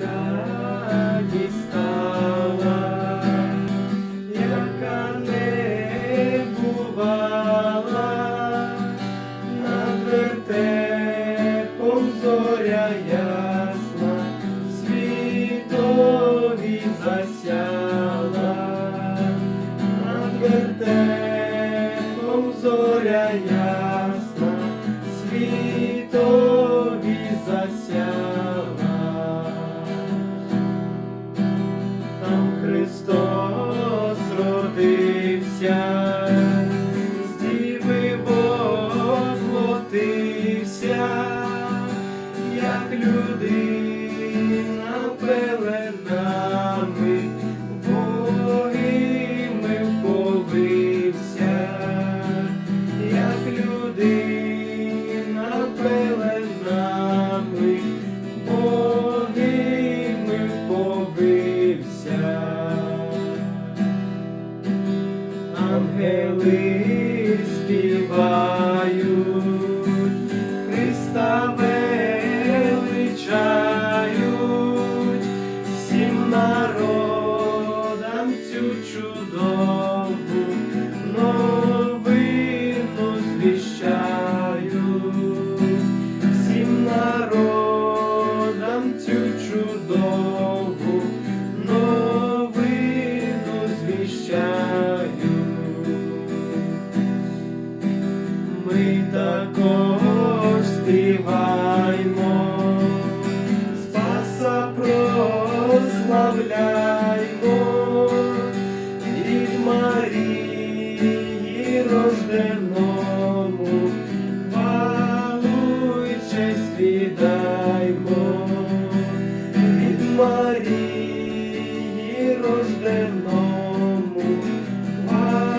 Радість стала, яка не бувала, над вертепом зоря ясна, світові засяла, над вертепом зоря ясна, Христос родився, з діви воплотився, як людина Ангели співають, прославляймо, від Марії рожденому, хвалу й від Марії рожденому, хвалу.